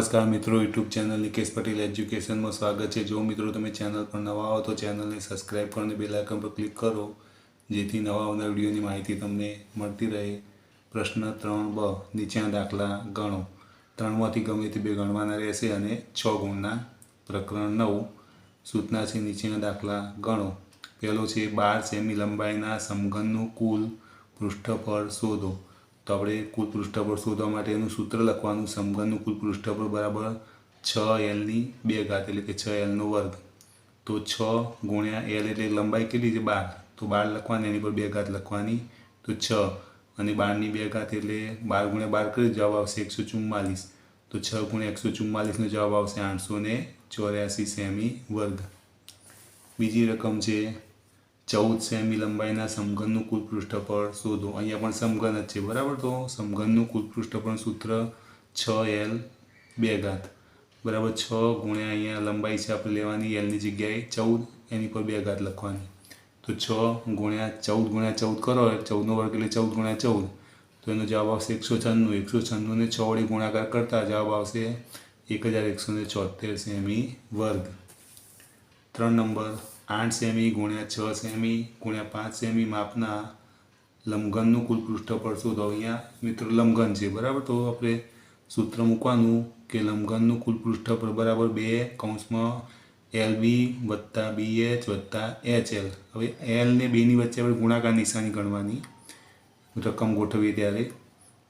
નમસ્કાર મિત્રો, YouTube channel Nikesh Patel એજ્યુકેશનમાં સ્વાગત છે. જો મિત્રો તમે ચેનલ પર નવા હો તો ચેનલને સબસ્ક્રાઈબ કરો અને બેલ આઇકન પર ક્લિક કરો, જેથી નવા આવનાર વિડીયોની માહિતી તમને મળતી રહે. પ્રશ્ન ત્રણ બ, નીચેના દાખલા ગણો. ત્રણમાંથી ગમે તે બે ગણવાના રહેશે અને છ ગુણના પ્રકરણ નવ. સૂચના છે નીચેના દાખલા ગણો. પહેલો છે બાર સેમી લંબાઈના સમઘનનું કુલ પૃષ્ઠફળ શોધો. તો આપણે કુલ પૃષ્ઠફળ શોધવા માટે એનું સૂત્ર લખવાનું, સમઘનનું કુલ પૃષ્ઠફળ બરાબર છ એલની બે ઘાત એટલે કે છ એલનો વર્ગ. તો છ ગુણ્યા એલ એટલે લંબાઈ કેટલી છે? બાર. તો બાર લખવાની, એની પર બે ઘાત લખવાની. તો છ. અને બારની બે ઘાત એટલે બાર ગુણ્યા બાર કરી જવાબ આવશે એકસો ચુમ્માલીસ. તો છ ગુણ્યા એકસો ચુમ્માલીસનો જવાબ આવશે આઠસો ને ચોર્યાસી સેમી વર્ગ. બીજી રકમ છે ચૌદ સેમી લંબાઈના સમઘનનું કુલ પૃષ્ઠફળ શોધો. અહીંયા પણ સમઘન જ છે, બરાબર? તો સમઘનનું કુલ પૃષ્ઠફળ સૂત્ર છ એલ બે ઘાત. બરાબર? છ ગુણ્યા અહીંયા લંબાઈ છે આપણે લેવાની એલની જગ્યાએ ચૌદ, એની પર બે ઘાત લખવાની. તો છ ગુણ્યા ચૌદ ગુણ્યા ચૌદ કરો ચૌદનો વર્ગ એટલે ચૌદ ગુણ્યા ચૌદ. તો એનો જવાબ આવશે એકસો છન્નું. એકસો છન્નુંને છ વડે ગુણાકાર કરતા જવાબ આવશે એક હજાર એકસો ને છોતેર સેમી વર્ગ. ત્રણ નંબર. આઠ સેમી ગુણ્યા છ સેમી ગુણ્યા પાંચ સેમી માપના લંબઘનનું કુલ પૃષ્ઠફળ શોધો અહીંયા. મિત્રો લંબઘન છે, બરાબર? તો આપણે સૂત્ર મૂકવાનું કે લંબઘનનું કુલ પૃષ્ઠફળ બરાબર બે કૌંસમાં એલ બી વત્તા બી એચ વત્તા એચ એલ. હવે એલ ને બેની વચ્ચે આપણે ગુણાકાર નિશાની ગણવાની રકમ ગોઠવીએ ત્યારે.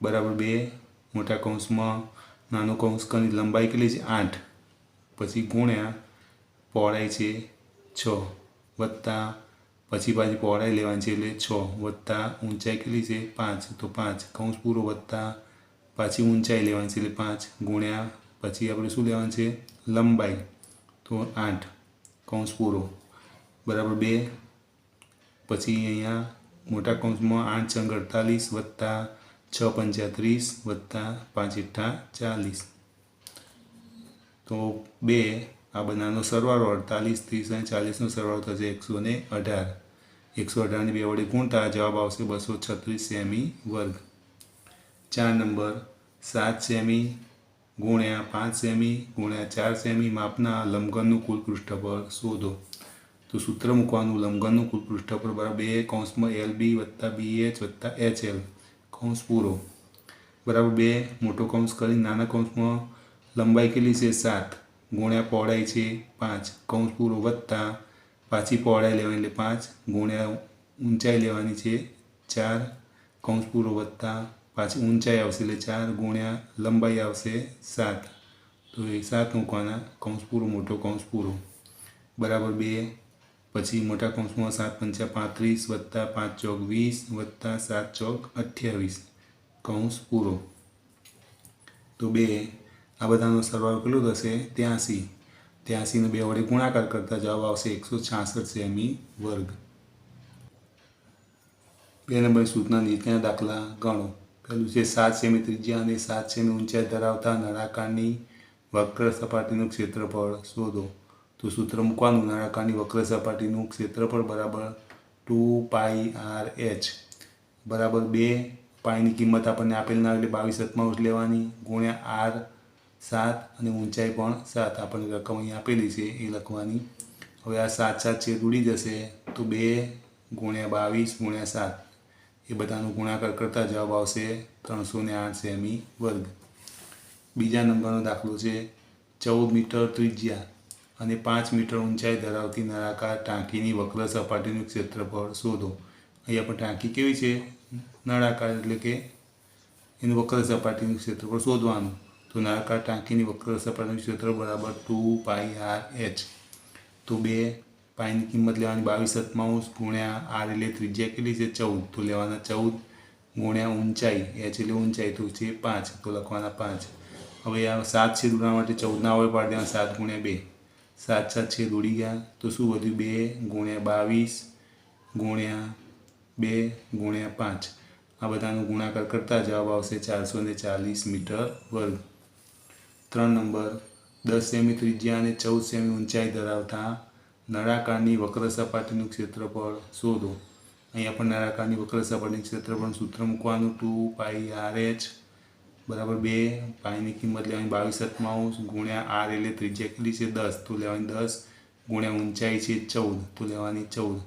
બરાબર બે મોટા કૌંસમાં નાનો કૌંસ લંબાઈ કેટલી છે? આઠ. પછી ગુણ્યા પહોળાઈ છે છ વત્તા પછી પાછી પહોળાઈ લેવાની છે એટલે છ વત્તા ઊંચાઈ કેટલી છે? પાંચ. તો પાંચ કૌંસ પૂરો વત્તા પાછી ઊંચાઈ લેવાની છે એટલે પાંચ ગુણ્યા પછી આપણે શું લેવાનું છે? લંબાઈ. તો આઠ કૌંસ પૂરો. બરાબર બે. પછી અહીંયા મોટા કૌંસમાં આઠ ચંગ અડતાલીસ વત્તા છ પંચા ત્રીસ વત્તા પાંચ ચાલીસ. તો બે આ બધાનો સરવાળો અડતાલીસ ત્રીસ અને ચાલીસનો સરવાળો થશે એકસો ને અઢાર. એકસો અઢારની બે વડે ગુણતા જવાબ આવશે બસો છત્રીસ સેમી વર્ગ. ચાર નંબર, સાત સેમી ગુણ્યા પાંચ સેમી ગુણ્યા ચાર સેમી માપના લંબઘનનું કુલ પૃષ્ઠફળ શોધો. તો સૂત્ર મૂકવાનું લંબઘનનું કુલ પૃષ્ઠફળ બરાબર બે કૌંસમાં એલ બી વત્તા બી એચ વત્તા એચ એલ. કૌંસ પૂરો. બરાબર બે, મોટો કૌંસ કરી નાના કૌંસમાં લંબાઈ કેટલી છે? સાત. ગુણ્યા પહોળાઈ છે પાંચ. કૌંસ પૂરો વત્તા પાછી પહોળાઈ લેવાની એટલે પાંચ. ગુણ્યા ઊંચાઈ લેવાની છે ચાર. કૌંસ પૂરો વત્તા પાછી ઊંચાઈ આવશે એટલે ચાર. ગુણ્યા લંબાઈ આવશે સાત. તો એ સાત મૂકવાના. કૌંસ પૂરો, મોટો કૌંસ પૂરો. બરાબર બે. પછી મોટા કૌંસમાં સાત પંચા પાંત્રીસ વત્તા પાંચ ચોક વીસ વત્તા સાત ચોક અઠ્યાવીસ. કૌંસ પૂરો. તો બે. આ બધાનો સરવાળો કેટલો થશે? ત્યાંસી. ત્યાંસીને બે વડે ગુણાકાર કરતા જવાબ આવશે એકસો છાસઠ સેમી વર્ગ. બે નંબર સૂચના નીચેના દાખલા? ગણો. પહેલું છે સાત સેમી ત્રિજ્યા અને સાત સેમી ઊંચાઈ ધરાવતા નળાકારની વક્ર સપાટીનું ક્ષેત્રફળ શોધો. તો સૂત્ર મૂકવાનું, નળાકારની વક્ર સપાટીનું ક્ષેત્રફળ બરાબર ટુ પાઈ આર એચ. બરાબર બે પાઈની કિંમત આપણને આપેલ ના એટલે બાવીસ સત્તાવીસ લેવાની ગુણ્યા આર સાત અને ઊંચાઈ પણ સાત આપણને રકમ અહીં આપેલી છે એ લખવાની. હવે આ સાત સાત છે ઉડી જશે તો બે ગુણ્યા બાવીસ ગુણ્યા સાત. એ બધાનો ગુણાકાર કરતાં જવાબ આવશે ત્રણસો ને આઠ સેમી વર્ગ. બીજા નંબરનો દાખલો છે ચૌદ મીટર ત્રિજ્યા અને પાંચ મીટર ઊંચાઈ ધરાવતી નળાકાર ટાંકીની વક્ર સપાટીનું ક્ષેત્રફળ શોધો. અહીંયા પણ ટાંકી કેવી છે? નળાકાર એટલે કે એનું વક્ર સપાટીનું ક્ષેત્રફળ શોધવાનું. તો નળાકાર ટાંકીની વક્ર સપાટીનું ક્ષેત્ર બરાબર ટુ પાઈ આર એચ. તો બે પાઈની કિંમત લેવાની બાવીસ સત્તાવીસ ગુણ્યા આર એટલે ત્રિજ્યા કેટલી છે? ચૌદ. તો લેવાના ચૌદ ગુણ્યા ઊંચાઈ. એચ એટલે ઊંચાઈ. તો છે પાંચ. તો લખવાના પાંચ. હવે આ સાત છેદ દોડવા માટે ચૌદના હોય પાડી દેવાના સાત ગુણ્યા બે. સાત સાત છેદ ઉડી ગયા. તો શું વધ્યું? બે ગુણ્યા બાવીસ ગુણ્યા બે ગુણ્યા પાંચ. આ બધાનો ગુણાકાર કરતાં જવાબ આવશે ચારસો ને ચાલીસ મીટર વર્ગ. ત્રણ નંબર. દસ સેમી ત્રિજ્યા અને ચૌદ સેમી ઊંચાઈ ધરાવતા નળાકારની વક્ર સપાટીનું ક્ષેત્રફળ શોધો. અહીંયા પણ નળાકારની વક્ર સપાટીનું ક્ષેત્રફળ સૂત્ર મૂકવાનું. ટુ પાઈ આર એચ બરાબર બે. પાઈની કિંમત લેવાની બાવીસ સત્તાવીસ ગુણ્યા આર એટલે ત્રિજ્યા કેટલી છે? દસ. તો લેવાની દસ ગુણ્યા ઊંચાઈ છે ચૌદ. તો લેવાની ચૌદ.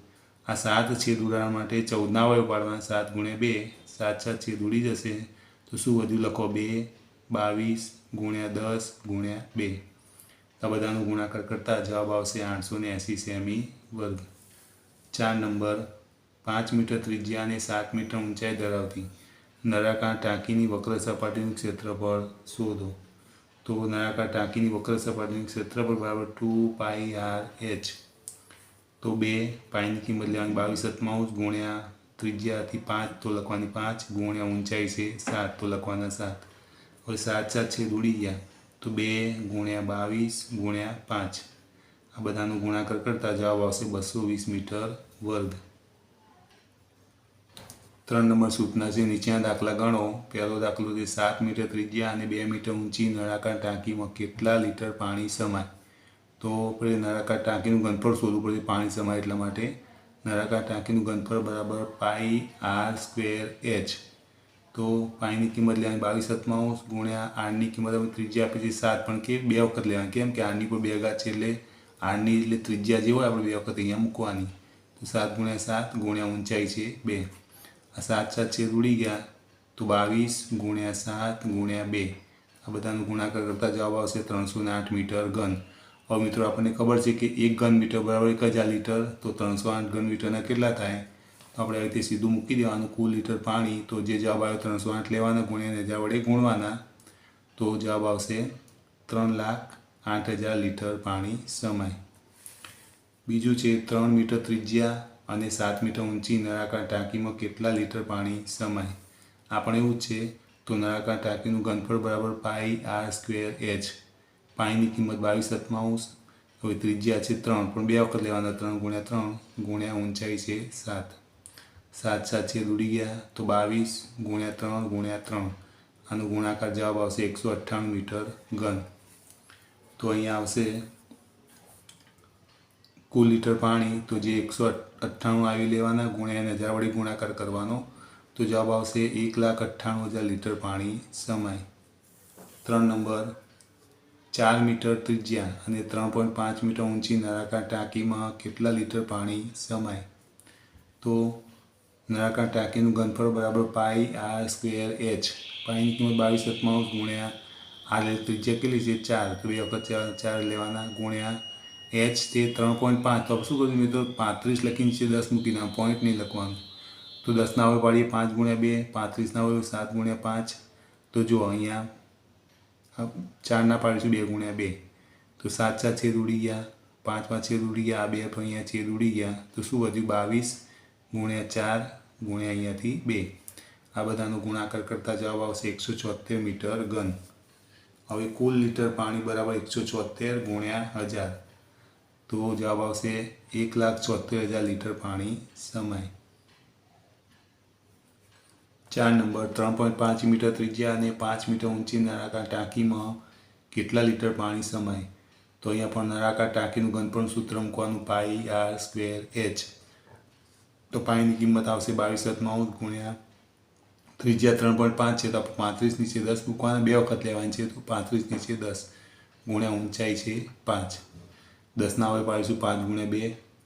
આ સાત છેદ ઉડાડવા માટે ચૌદના વય પાડવાના સાત ગુણ્યા બે. સાત સાત છેદ ઉડી જશે. તો શું વધ્યું? લખો બે. બાવીસ. ગુણ્યા દસ ગુણ્યા બે. આ બધાનો ગુણાકાર કરતાં જવાબ આવશે આઠસો ને એંસી સેમી વર્ગ. ચાર નંબર, પાંચ મીટર ત્રિજ્યા અને સાત મીટર ઊંચાઈ ધરાવતી નળાકાર ટાંકીની વક્ર સપાટીનું ક્ષેત્રફળ શોધો. તો નળાકાર ટાંકીની વક્ર સપાટીનું ક્ષેત્રફળ બરાબર ટુ પાઈ આર એચ. તો બે પાઈની કિંમત લેવાની બાવીસ સત્તાવીસ ગુણ્યા ત્રિજ્યાથી પાંચ તો લખવાની પાંચ ગુણ્યા ઊંચાઈ છે સાત તો લખવાના સાત. હવે સાત સાત છે ઉડી ગયા. તો બે ગુણ્યા બાવીસ ગુણ્યા પાંચ. આ બધાનો ગુણાકાર કરતાં જવાબ આવશે બસો વીસ મીટર વર્ગ. ત્રણ નંબર સૂચના છે, નીચેના દાખલા ગણો. પહેલો દાખલો છે, સાત મીટર ત્રિજ્યા અને બે મીટર ઊંચી. નળાકાર ટાંકીમાં કેટલા લીટર પાણી સમાય? તો આપણે નળાકાર ટાંકીનું ઘનફળ શોધવું પડશે પાણી સમાય એટલા માટે. નળાકાર ટાંકીનું ઘનફળ બરાબર પાઈ આર સ્ક્વેર એચ. તો પાણીની કિંમત લેવાની બાવીસ સત્તાવીસ ગુણ્યા આરની કિંમત અમે ત્રિજ્યા આપી છે સાત પણ કે બે વખત લેવાની. કેમ કે આરની પર બે ઘાત છે એટલે આરની એટલે ત્રિજ્યા જે હોય આપણે બે વખત અહીંયા મૂકવાની. તો સાત ગુણ્યા સાત ગુણ્યા ઊંચાઈ છે બે. આ સાત સાત છે ઉડી ગયા, તો બાવીસ ગુણ્યા સાત ગુણ્યા બે. આ બધાનો ગુણાકાર કરતાં જવાબ આવશે ત્રણસો આઠ મીટર ઘન. હવે મિત્રો આપણને ખબર છે કે એક ઘન મીટર બરાબર એક હજાર લીટર, તો ત્રણસો આઠ ઘન મીટરના કેટલા થાય? તો આપણે આવી રીતે સીધું મૂકી દેવાનું. કુલ લીટર પાણી, તો જે જવાબ આવ્યો ત્રણસો આઠ લેવાના ગુણ્યા હજાર વડે ગુણવાના, તો જવાબ આવશે ત્રણ લાખ આઠ હજાર લીટર પાણી સમાય. બીજું છે ત્રણ મીટર ત્રિજ્યા અને સાત મીટર ઊંચી નળાકાર ટાંકીમાં કેટલા લીટર પાણી સમાય? આ પણ એવું જ છે, તો નળાકાર ટાંકીનું ઘનફળ બરાબર પાઈ આર સ્ક્વેર એચ. પાણીની કિંમત બાવીસ સત્તાવીસ હવે ત્રિજ્યા છે ત્રણ, પણ બે વખત લેવાના, ત્રણ ગુણ્યા ત્રણ, ગુણ્યા ઊંચાઈ છે સાત. સાત સાત છે ઉડી ગયા તો બાવીસ ગુણ્યા ત્રણ ગુણ્યા ત્રણ. આનો ગુણાકાર જવાબ આવશે એકસો અઠ્ઠાણું મીટર ઘન. તો અહીંયા આવશે કુલ લીટર પાણી. તો જે એકસો અઠ્ઠાણું આવી લેવાના ગુણ્યા એને હજાર વડે ગુણાકાર કરવાનો. તો જવાબ આવશે એક લાખ અઠ્ઠાણું હજાર લીટર પાણી સમાય. ત્રણ નંબર, ચાર મીટર ત્રિજ્યા અને ત્રણ પોઈન્ટ પાંચ મીટર ઊંચી નળાકાર ટાંકીમાં કેટલા લીટર પાણી સમાય? તો નળાકાર ટાંકીનું ઘનફળ બરાબર પાઈ આર સ્ક્વેર એચ. પાઈની કિંમત બાવીસ અપમાઉસ ગુણ્યા આર ત્રિજ્યા કેટલી છે? ચાર. તો બે વખત ચાર ચાર લેવાના ગુણ્યા એચ તે ત્રણ પોઈન્ટ પાંચ. તો શું કરું મિત્રો? પાંત્રીસ લખીને છે દસ મૂકીને પોઈન્ટ નહીં લખવાનું. તો દસના હવે પાડીએ પાંચ ગુણ્યા બે. પાંત્રીસના હવે સાત ગુણ્યા પાંચ. તો જો અહીંયા ચારના પાડીશું બે ગુણ્યા બે. તો સાત સાત છેદ ઉડી ગયા. પાંચ પાંચ છેદ ઉડી ગયા. આ બે અહીંયા છેદ ઉડી ગયા. તો શું વધ્યું? બાવીસ ગુણ્યા ચાર. ગુણ્યા અહીંયાથી બે. આ બધાનો ગુણાકાર કરતાં જવાબ આવશે એકસો છોતેર મીટર ઘન. હવે કુલ લીટર પાણી બરાબર એકસો છોતેર ગુણ્યા હજાર. તો જવાબ આવશે એક લાખ છોતેર હજાર લીટર પાણી સમાય. ચાર નંબર, ત્રણ પોઈન્ટ પાંચ મીટર ત્રિજ્યા અને પાંચ મીટર ઊંચી નળાકાર ટાંકીમાં કેટલા લીટર પાણી સમાય? તો અહીંયા પણ નળાકાર ટાંકીનું ઘનપણ સૂત્ર મૂકવાનું પાઈ આર સ્ક્વેર એચ તો પાણીની કિંમત આવશે બાવીસ સત્તાવીસ ગુણ્યા ત્રિજ્યા ત્રણ પોઈન્ટ પાંચ છે તો પાંત્રીસ નીચે દસ મૂકવાના. બે વખત લેવાની છે તો પાંત્રીસ નીચે દસ ગુણ્યા ઊંચાઈ છે પાંચ. દસના હવે પાડીશું પાંચ ગુણ્યા બે.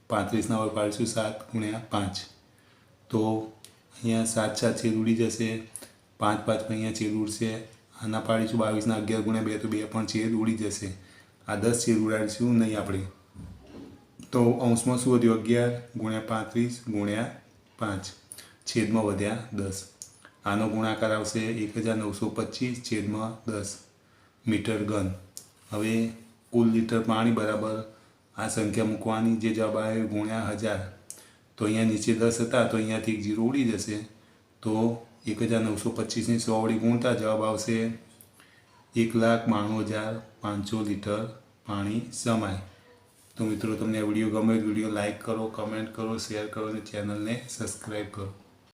પાંત્રીસના હવે પાડીશું સાત ગુણ્યા પાંચ. તો અહીંયા સાત સાત છેદ ઉડી જશે. પાંચ પાંચ અહીંયા છેદ ઉડશે. આના પાડીશું બાવીસના અગિયાર ગુણ્યા બે તો બે પણ છેદ ઉડી જશે. આ દસ છેદ ઉડાડીશું નહીં આપણે. તો અંશમાં શું વધ્યું અગિયાર ગુણ્યા પાંત્રીસ ગુણ્યા પાંચ. છેદમાં વધ્યા દસ. આનો ગુણાકાર આવશે એક હજાર નવસો પચીસ છેદમાં દસ મીટર ઘન. હવે કુલ લીટર પાણી બરાબર આ સંખ્યા મૂકવાની. જે જવાબ આવે ગુણ્યા હજાર. તો અહીંયા નીચે દસ હતા, તો અહીંયાથી એક જીરો ઉડી જશે. તો એક હજાર નવસો પચીસની સો વળી ગુણતા જવાબ આવશે એક લાખ બાણું હજાર પાંચસો લીટર પાણી સમાય. તો મિત્રો, તમને આ વીડિયો ગમે વીડિયો લાઇક કરો કમેન્ટ કરો, શેર કરો અને ચેનલને સબસ્ક્રાઈબ કરો.